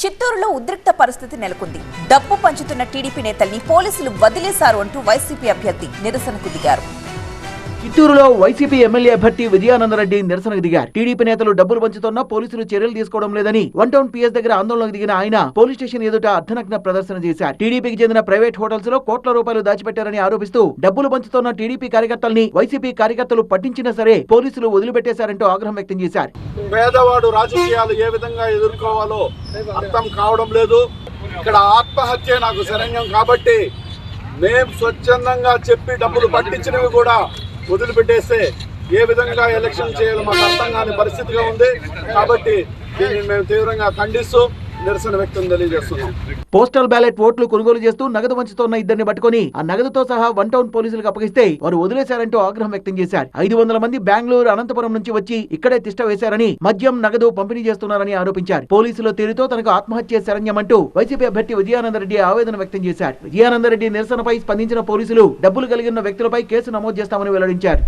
చిత్తూరులో ఉద్రిక్త పరిస్థితి నెలకొంది. డబ్బు పంచుతున్న టీడీపీ నేతల్ని పోలీసులు వదిలేశారు అంటూ వైసీపీ అభ్యర్థి నిరసనకు దిగారు. చిత్తూరులో వైసీపీ ఎమ్మెల్యే అభ్యర్థి విజయానందరెడ్డి నిరసనకు దిగారు. టీడీపీ నేతలు డబ్బులు పంచుతున్నా పోలీసులు చర్యలు తీసుకోవడం లేదని వన్ టౌన్ పిఎస్ దగ్గర ఆందోళనకు దిగిన ఆయన పోలీస్ స్టేషన్ ఎదుట అర్ధనగ్న ప్రదర్శన చేశారు. టీడీపీకి చెందిన ప్రైవేట్ హోటల్స్లో కోట్ల రూపాయలు దాచిపెట్టారని ఆరోపిస్తూ డబ్బులు పంచుతున్న టీడీపీ కార్యకర్తల్ని వైసీపీ కార్యకర్తలు పట్టించినా సరే పోలీసులు వదిలిపెట్టేశారంటూ ఆగ్రహం వ్యక్తం చేశారు. పేదవాడు రాజకీయాలు ఏ విధంగా ఎదుర్కోవాలో అర్థం కావడం లేదు. ఇక్కడ ఆత్మహత్య నాకు శరణ్యం కాబట్టి మేము స్వచ్ఛందంగా చెప్పి డబ్బులు పట్టించినవి కూడా వదిలిపెట్టేస్తే ఏ విధంగా ఎలక్షన్ చేయాలో మాకు అర్థం కాని పరిస్థితిగా ఉంది. కాబట్టి దీన్ని మేము తీవ్రంగా ఖండిస్తూ నిరసన వ్యక్తం తెలియజేస్తున్నాం. పోస్టల్ బ్యాలెట్ ఓట్లు కొనుగోలు చేస్తూ నగదు వంచుతోన్న ఇద్దరిని పట్టుకొని ఆ నగదుతో సహా వన్ టౌన్ పోలీసులకు అప్పగిస్తే వారు వదిలేశారంటూ ఆగ్రహం వ్యక్తం చేశారు. ఐదు వందల మంది బెంగళూరు అనంతపురం నుంచి వచ్చి ఇక్కడే తిష్ట వేశారని మద్యం నగదు పంపిణీ చేస్తున్నారని ఆరోపించారు. పోలీసుల తీరుతో తనకు ఆత్మహత్య శరణ్యమంటూ వైసీపీ అభ్యర్థి విజయానందరెడ్డి ఆవేదన వ్యక్తం చేశారు. విజయానందరెడ్డి నిరసనపై స్పందించిన పోలీసులు డబ్బులు కలిగిన వ్యక్తులపై కేసు నమోదు చేస్తామని వెల్లడించారు.